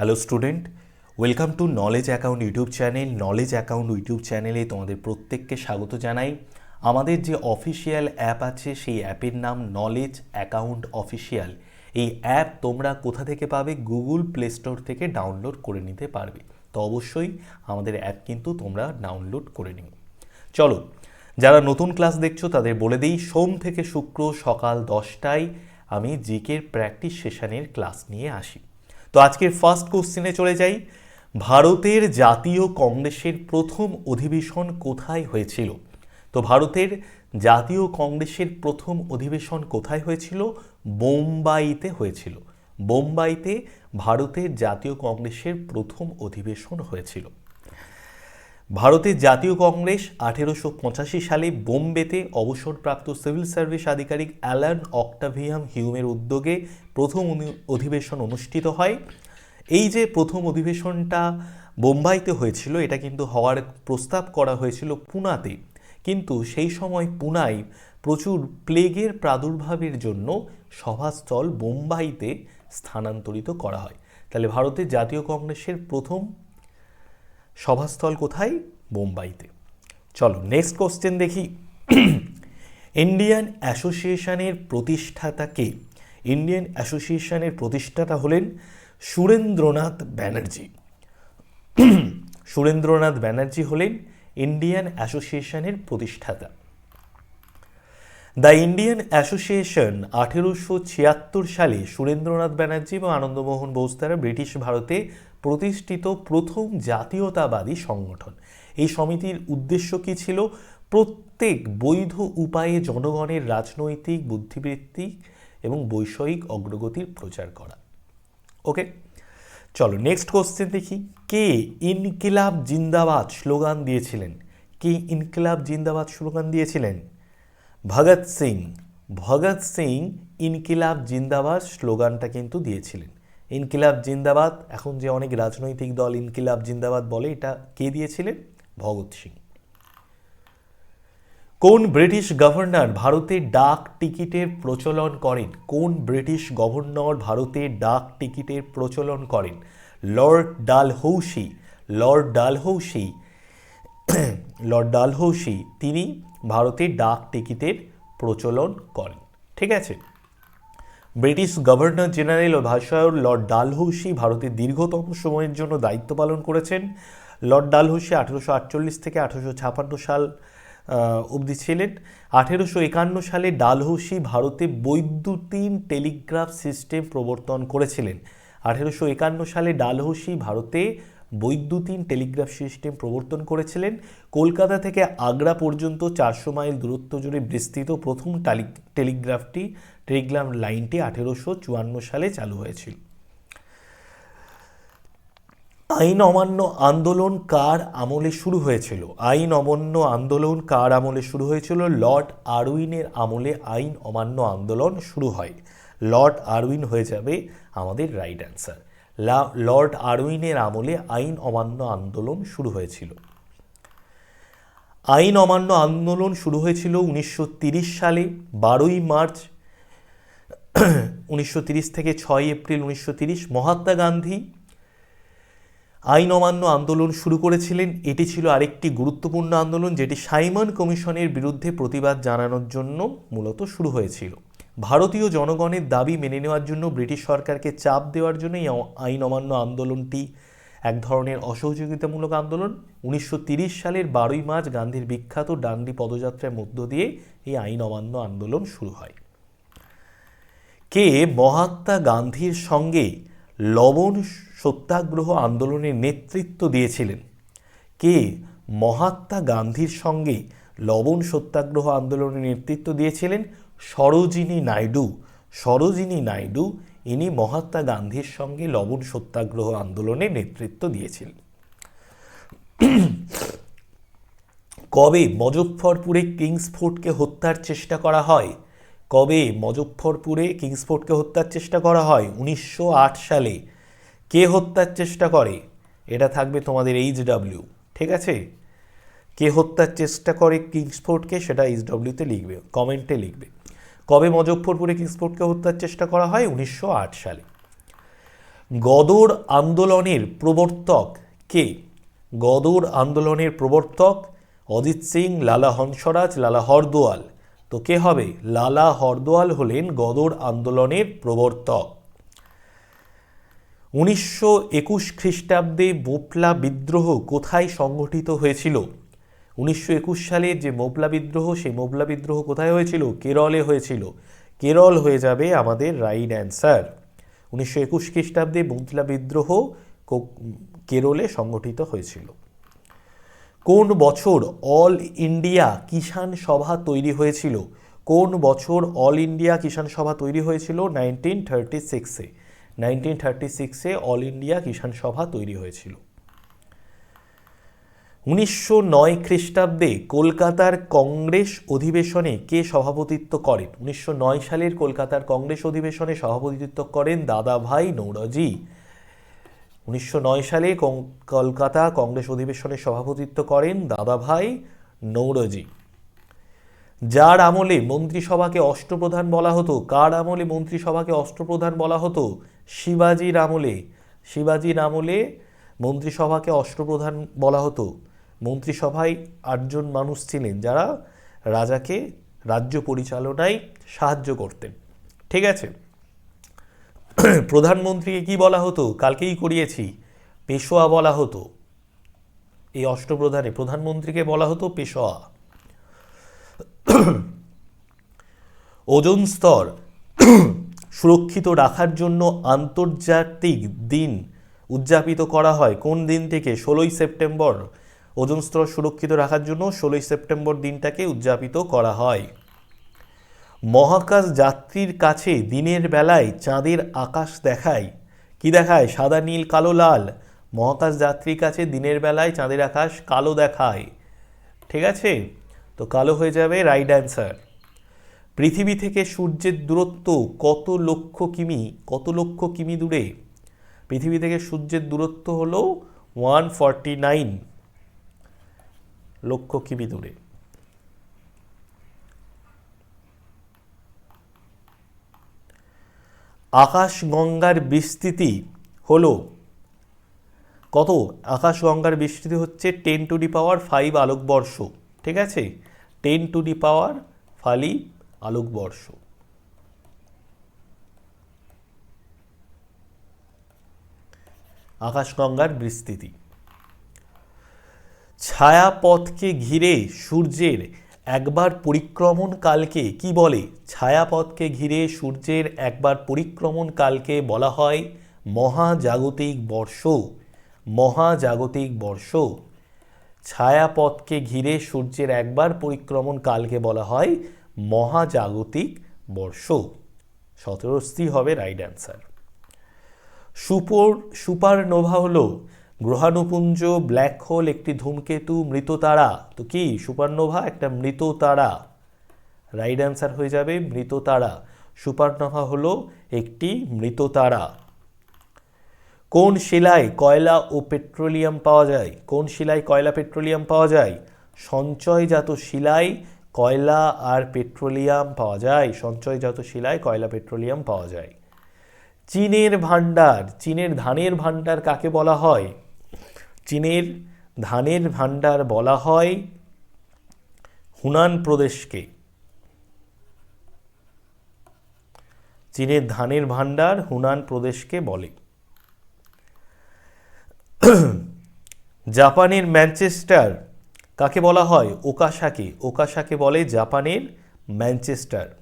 Hello student welcome to knowledge account YouTube channel knowledge account YouTube চ্যানেলে তোমাদের প্রত্যেককে স্বাগত জানাই। আমাদের যে অফিসিয়াল অ্যাপ আছে, সেই অ্যাপের নাম নলেজ অ্যাকাউন্ট অফিসিয়াল এই অ্যাপ তোমরা কোথা থেকে পাবে? গুগল প্লে স্টোর থেকে ডাউনলোড করে নিতে পারবে। তো অবশ্যই আমাদের অ্যাপ কিন্তু তোমরা ডাউনলোড করে নিও। চলো, যারা নতুন ক্লাস দেখছ, তাদের বলে দিই, সোম থেকে শুক্র সকাল দশটায় আমি জিকের প্র্যাকটিস সেশনের ক্লাস নিয়ে আসি। তো আজকের ফার্স্ট কোশ্চেনে চলে যাই। ভারতের জাতীয় কংগ্রেসের প্রথম অধিবেশন কোথায় হয়েছিল? তো ভারতের জাতীয় কংগ্রেসের প্রথম অধিবেশন কোথায় হয়েছিল? বোম্বাইতে হয়েছিল। বোম্বাইতে ভারতের জাতীয় কংগ্রেসের প্রথম অধিবেশন হয়েছিল। ভারতের জাতীয় কংগ্রেস আঠেরোশো পঁচাশি সালে বোম্বেতে অবসরপ্রাপ্ত সিভিল সার্ভিস আধিকারিক অ্যালান অক্টাভিয়াম হিউমের উদ্যোগে প্রথম অধিবেশন অনুষ্ঠিত হয়। এই যে প্রথম অধিবেশনটা বোম্বাইতে হয়েছিল, এটা কিন্তু হওয়ার প্রস্তাব করা হয়েছিল পুনাতে। কিন্তু সেই সময় পুনায় প্রচুর প্লেগের প্রাদুর্ভাবের জন্য সভাস্থল বোম্বাইতে স্থানান্তরিত করা হয়। তাহলে ভারতের জাতীয় কংগ্রেসের প্রথম সভাস্থল কোথায়? বোম্বাইতে চলো নেক্সট কোশ্চেন দেখি। ইন্ডিয়ান অ্যাসোসিয়েশনের প্রতিষ্ঠাতা কে? ইন্ডিয়ান অ্যাসোসিয়েশনের প্রতিষ্ঠাতা হলেন সুরেন্দ্রনাথ ব্যানার্জি। সুরেন্দ্রনাথ ব্যানার্জি হলেন ইন্ডিয়ান অ্যাসোসিয়েশনের প্রতিষ্ঠাতা। দ্য ইন্ডিয়ান অ্যাসোসিয়েশন আঠেরোশো ছিয়াত্তর সালে সুরেন্দ্রনাথ ব্যানার্জি এবং আনন্দমোহন বোস দ্বারা ব্রিটিশ ভারতে প্রতিষ্ঠিত প্রথম জাতীয়তাবাদী সংগঠন। এই সমিতির উদ্দেশ্য কী ছিল? প্রত্যেক বৈধ উপায়ে জনগণের রাজনৈতিক বুদ্ধিবৃত্তি এবং বৈষয়িক অগ্রগতির প্রচার করা। ওকে, চলো নেক্সট কোশ্চেন দেখি। কে ইনকিলাব জিন্দাবাদ স্লোগান দিয়েছিলেন? কে ইনকিলাব জিন্দাবাদ স্লোগান দিয়েছিলেন? ভগৎ সিং। ভগৎ সিং ইনকিলাব জিন্দাবাদ স্লোগানটা কিন্তু দিয়েছিলেন। ইনকিলাব জিন্দাবাদ। এখন যে অনেক রাজনৈতিক দল ইনকিলাব জিন্দাবাদ বলে, এটা কে দিয়েছিলেন? ভগৎ সিং। কোন ব্রিটিশ গভর্নর ভারতে ডাক টিকিটের প্রচলন করেন? কোন ব্রিটিশ গভর্নর ভারতে ডাক টিকিটের প্রচলন করেন? Lord Dalhousie. Lord Dalhousie lord Dalhousie, তিনি ভারতে ডাক টিকিটের প্রচলন করেন। ঠিক আছে? ব্রিটিশ গভর্নর জেনারেল ও ভাষায়র লর্ড ডালহৌসি ভারতের দীর্ঘতম সময়ের জন্য দায়িত্ব পালন করেছেন। লর্ড ডালহৌসি আঠেরোশো আটচল্লিশ থেকে আঠেরোশো ছাপান্ন সাল অবধি ছিলেন। আঠেরোশো একান্ন সালে ডালহৌসি ভারতে বৈদ্যুতিন টেলিগ্রাফ সিস্টেম প্রবর্তন করেছিলেন। আঠেরোশো একান্ন সালে ডালহৌসি ভারতে বৈদ্যুতিন টেলিগ্রাফ সিস্টেম প্রবর্তন করেছিলেন। কলকাতা থেকে আগ্রা পর্যন্ত চারশো মাইল দূরত্ব জুড়ে বিস্তৃত প্রথম টালি- টেলিগ্রাফটি টেলিগ্রাফ লাইনটি আঠেরোশো চুয়ান্ন সালে চালু হয়েছিল। আইন অমান্য আন্দোলন কার আমলে শুরু হয়েছিল? আইন অমান্য আন্দোলন কার আমলে শুরু হয়েছিল? লর্ড আরউইনের আমলে আইন অমান্য আন্দোলন শুরু হয়। লর্ড আরউইন হয়ে যাবে আমাদের রাইট অ্যান্সার। লর্ড আরউইনের আমলে আইন অমান্য আন্দোলন শুরু হয়েছিল। আইন অমান্য আন্দোলন শুরু হয়েছিল উনিশশো সালে, বারোই মার্চ, উনিশশো থেকে ছয় এপ্রিল উনিশশো মহাত্মা গান্ধী আইন অমান্য আন্দোলন শুরু করেছিলেন। এটি ছিল আরেকটি গুরুত্বপূর্ণ আন্দোলন, যেটি সাইমন কমিশনের বিরুদ্ধে প্রতিবাদ জানানোর জন্য মূলত শুরু হয়েছিল। ভারতীয় জনগণের দাবি মেনে নেওয়ার জন্য ব্রিটিশ সরকারকে চাপ দেওয়ার জন্য এই আইন অমান্য আন্দোলনটি এক ধরনের অসহযোগিতামূলক আন্দোলন। উনিশশো সালের বারোই মার্চ গান্ধীর বিখ্যাত ডান্ডি পদযাত্রার মধ্য দিয়ে এই আইন অমান্য আন্দোলন শুরু হয়। কে মহাত্মা গান্ধীর সঙ্গে লবণ সত্যাগ্রহ আন্দোলনের নেতৃত্ব দিয়েছিলেন? কে মহাত্মা গান্ধীর সঙ্গে লবণ সত্যাগ্রহ আন্দোলনের নেতৃত্ব দিয়েছিলেন? সরোজিনী নাইডু সরোজিনী নাইডু ইনি মহাত্মা গান্ধীর সঙ্গে লবণ সত্যাগ্রহ আন্দোলনে নেতৃত্ব দিয়েছিলেন। কবে মজফ্ফরপুরে কিংসফোর্ডকে হত্যার চেষ্টা করা হয়? কবে মজফ্ফরপুরে কিংসফোর্ডকে হত্যার চেষ্টা করা হয়? উনিশশো আট সালে। কে হত্যার চেষ্টা করে? এটা থাকবে তোমাদের এইচ ডাব্লিউ, ঠিক আছে? কে হত্যার চেষ্টা করে কিংসফোর্ডকে সেটা এইচ ডাব্লিউতে লিখবে, কমেন্টে লিখবে। কবে মজফ্ফরপুরে কিংসফোর্ডকে হত্যার চেষ্টা করা হয়? উনিশশো আট সালে। গদর আন্দোলনের প্রবর্তক কে? গদর আন্দোলনের প্রবর্তক অজিত সিং, লালা হংসরাজ, লালা হরদোয়াল। তো কে হবে? লালা হরদোয়াল হলেন গদর আন্দোলনের প্রবর্তক। উনিশশো একুশ খ্রিস্টাব্দে মোপলা বিদ্রোহ কোথায় সংগঠিত হয়েছিল? উনিশশো একুশ সালে যে মোবলা বিদ্রোহ, সেই মোবলা বিদ্রোহ কোথায় হয়েছিল? কেরলে হয়েছিল। কেরল হয়ে যাবে আমাদের রাইট অ্যান্সার উনিশশো একুশ খ্রিস্টাব্দে মোবলা বিদ্রোহ কেরলে সংগঠিত হয়েছিল। কোন বছর অল ইন্ডিয়া কিষাণ সভা তৈরি হয়েছিল? কোন বছর অল ইন্ডিয়া কিষাণ সভা তৈরি হয়েছিল? নাইনটিন থার্টি সিক্সে নাইনটিন থার্টি সিক্সে অল ইন্ডিয়া কিষাণ সভা তৈরি হয়েছিল। উনিশশো নয় খ্রিস্টাব্দে কলকাতার কংগ্রেস অধিবেশনে কে সভাপতিত্ব করেন? উনিশশো নয় সালের কলকাতার কংগ্রেস অধিবেশনে সভাপতিত্ব করেন দাদাভাই নৌরজি। উনিশশো নয় সালে কলকাতা কংগ্রেস অধিবেশনে সভাপতিত্ব করেন দাদাভাই নৌরজি। যার আমলে মন্ত্রিসভাকে অষ্টপ্রধান বলা হতো, কার আমলে মন্ত্রিসভাকে অষ্টপ্রধান বলা হতো? শিবাজির আমলে। শিবাজির আমলে মন্ত্রিসভাকে অষ্টপ্রধান বলা হতো। মন্ত্রিসভায় আটজন মানুষ ছিলেন যারা রাজাকে রাজ্য পরিচালনায় সাহায্য করতেন। ঠিক আছে? প্রধানমন্ত্রীকে কি বলা হতো? কালকেই করিয়েছি। পেশোয়া বলা হতো। এই অষ্টপ্রধানে প্রধানমন্ত্রীকে বলা হতো পেশোয়া। ওজন স্তর সুরক্ষিত রাখার জন্য আন্তর্জাতিক দিন উদযাপিত করা হয়। কোন দিন থেকে? ষোলোই সেপ্টেম্বর ওজন স্তর সুরক্ষিত রাখার জন্য ষোলোই সেপ্টেম্বর দিনটাকে উদযাপিত করা হয়। মহাকাশ যাত্রীর কাছে দিনের বেলায় চাঁদের আকাশ দেখায়। কি দেখায়? সাদা, নীল, কালো, লাল। মহাকাশ যাত্রীর কাছে দিনের বেলায় চাঁদের আকাশ কালো দেখায়। ঠিক আছে? তো কালো হয়ে যাবে রাইট অ্যান্সার। পৃথিবী থেকে সূর্যের দূরত্ব কত লক্ষ কিমি? কত লক্ষ কিমি দূরে? পৃথিবী থেকে সূর্যের দূরত্ব হলো ওয়ান ফর্টি নাইন। লক্ষ কিমি দূরে। আকাশগঙ্গার বিস্তৃতি হলো কত? আকাশগঙ্গার বিস্তৃতি হচ্ছে ten to the power five আলোকবর্ষ, ঠিক আছে? টেন টু ডি পাওয়ার ফালি আলোকবর্ষ। আকাশগঙ্গার বিস্তৃতি। ছায়াপথকে ঘিরে সূর্যের একবার পরিক্রমণ কালকে কি বলে? ছায়াপথকে ঘিরে সূর্যের একবার পরিক্রমণ কালকে বলা হয় মহাজাগতিক বর্ষ। মহাজাগতিক বর্ষ। ছায়াপথকে ঘিরে সূর্যের একবার পরিক্রমণ কালকে বলা হয় মহাজাগতিক বর্ষ। সতেরোস্তি হবে রাইট অ্যান্সার। সুপর, সুপারনোভা হলো গ্রহাণুপুঞ্জ, ব্ল্যাক হোল, একটি ধূমকেতু, মৃত তারা। তো কি? সুপারনোভা, একটা মৃত তারা। রাইট অ্যান্সার হয়ে যাবে মৃত তারা। সুপারনোভা হলো একটি মৃত তারা। কোন শিলায় কয়লা ও পেট্রোলিয়াম পাওয়া যায়? কোন শিলায় কয়লা, পেট্রোলিয়াম পাওয়া যায়? সঞ্চয়জাত শিলায় কয়লা আর পেট্রোলিয়াম পাওয়া যায়। সঞ্চয়জাত শিলায় কয়লা, পেট্রোলিয়াম পাওয়া যায়। চীনের ভান্ডার চীনের ধানের ভান্ডার কাকে বলা হয়? চীনের ধানের ভান্ডার বলা হয় হুনান প্রদেশকে। চীনের ধানের ভান্ডার হুনান প্রদেশকে বলে। জাপানের ম্যানচেস্টার কাকে বলা হয়? ওকাসাকে। ওকাসাকে বলে জাপানের ম্যানচেস্টার।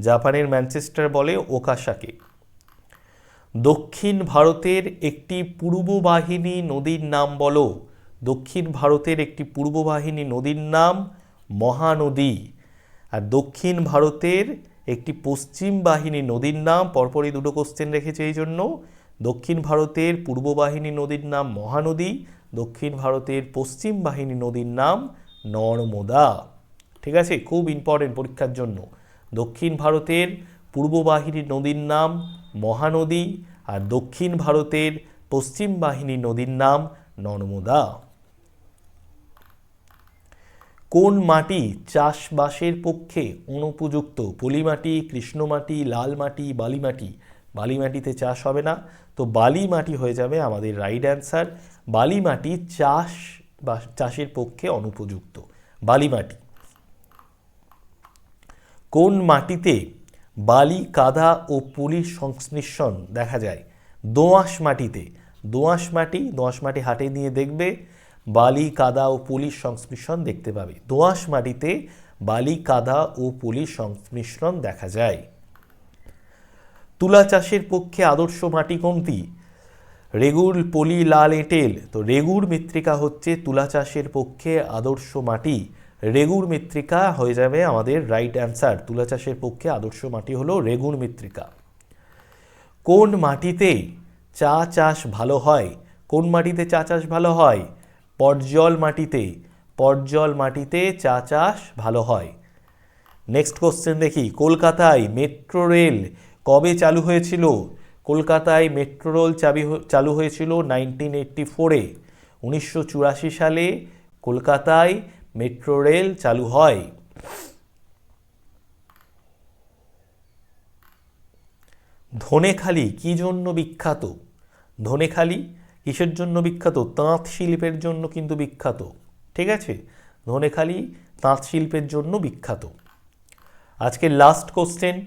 জাপানের ম্যানচেস্টার বলে ওকাসাকে। দক্ষিণ ভারতের একটি পূর্ববাহিনী নদীর নাম বলো। দক্ষিণ ভারতের একটি পূর্ববাহিনী নদীর নাম মহানদী। আর দক্ষিণ ভারতের একটি পশ্চিম বাহিনী নদীর নাম, পরপরই দুটো কোশ্চেন রেখেছে এই জন্য। দক্ষিণ ভারতের পূর্ব বাহিনী নদীর নাম মহানদী, দক্ষিণ ভারতের পশ্চিম বাহিনী নদীর নাম নর্মদা। ঠিক আছে? খুব ইম্পর্টেন্ট পরীক্ষার জন্য। দক্ষিণ ভারতের পূর্ব বাহিনী নদীর নাম মহানদী আর দক্ষিণ ভারতের পশ্চিম বাহিনী নদীর নাম নর্মদা। কোন মাটি চাষবাসের পক্ষে অনুপযুক্ত পলিমাটি, কৃষ্ণমাটি লাল মাটি বালি মাটি বালি মাটিতে চাষ হবে না। তো বালি মাটি হয়ে যাবে আমাদের রাইট অ্যান্সার বালি মাটি চাষ বা চাষের পক্ষে অনুপযুক্ত। বালি মাটি কোন মাটিতে বালি, কাদা ও পুলির সংমিশ্রণ দেখা যায়। দোআঁশ মাটিতে। দোআঁশ মাটি দোআঁশ মাটি হাটে নিয়ে দেখবে, বালি, কাদা ও পুলির সংমিশ্রণ দেখতে পাবে। দোআঁশ মাটিতে বালি, কাদা ও পুলির সংমিশ্রণ দেখা যায়। তুলা চাষের পক্ষে আদর্শ মাটি কোনটি? রেগুর পলি, লাল, এঁটেল। তো রেগুর মৃত্তিকা হচ্ছে তুলা চাষের পক্ষে আদর্শ মাটি। রেগুর মৃত্তিকা হয়ে যাবে আমাদের রাইট অ্যান্সার তুলা চাষের পক্ষে আদর্শ মাটি হলো রেগুর মৃত্তিকা। কোন মাটিতে চা চাষ ভালো হয়? কোন মাটিতে চা চাষ ভালো হয়? পর্জল মাটিতে। পর্জল মাটিতে চা চাষ ভালো হয়। নেক্সট কোশ্চেন দেখি। কলকাতায় মেট্রো রেল কবে চালু হয়েছিল? কলকাতায় মেট্রো রেল চাবি চালু হয়েছিল নাইনটিন এইট্টি ফোরে উনিশশো চুরাশি সালে কলকাতায় মেট্রো রেল চালু হয়। ধনেখালি, কি জন্য বিখ্যাত? ধনেখালি কিসের জন্য বিখ্যাত? তাঁত শিল্পের জন্য কিন্তু বিখ্যাত। ঠিক আছে? ধনেখালি তাঁত শিল্পের জন্য বিখ্যাত। আজকে লাস্ট কোশ্চেন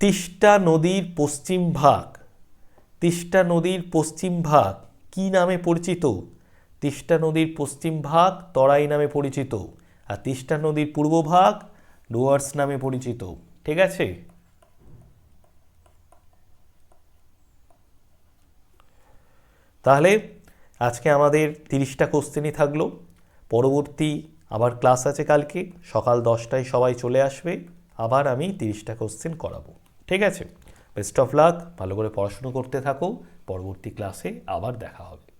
তিস্তা নদীর পশ্চিম ভাগ, তিস্তা নদীর পশ্চিম ভাগ কি নামে পরিচিত? তিস্তা নদীর পশ্চিম ভাগ তরাই নামে পরিচিত আর তিস্তা নদীর পূর্ব ভাগ ডুয়ার্স নামে পরিচিত। ঠিক আছে? তাহলে আজকে আমাদের তিরিশটা কোশ্চেনই থাকল। পরবর্তী আবার ক্লাস আছে কালকে, সকাল দশটায় সবাই চলে আসবে। আবার আমি তিরিশটা কোশ্চেন করাবো। ঠিক আছে? বেস্ট অফ লাক ভালো করে পড়াশুনো করতে থাকো। পরবর্তী ক্লাসে আবার দেখা হবে।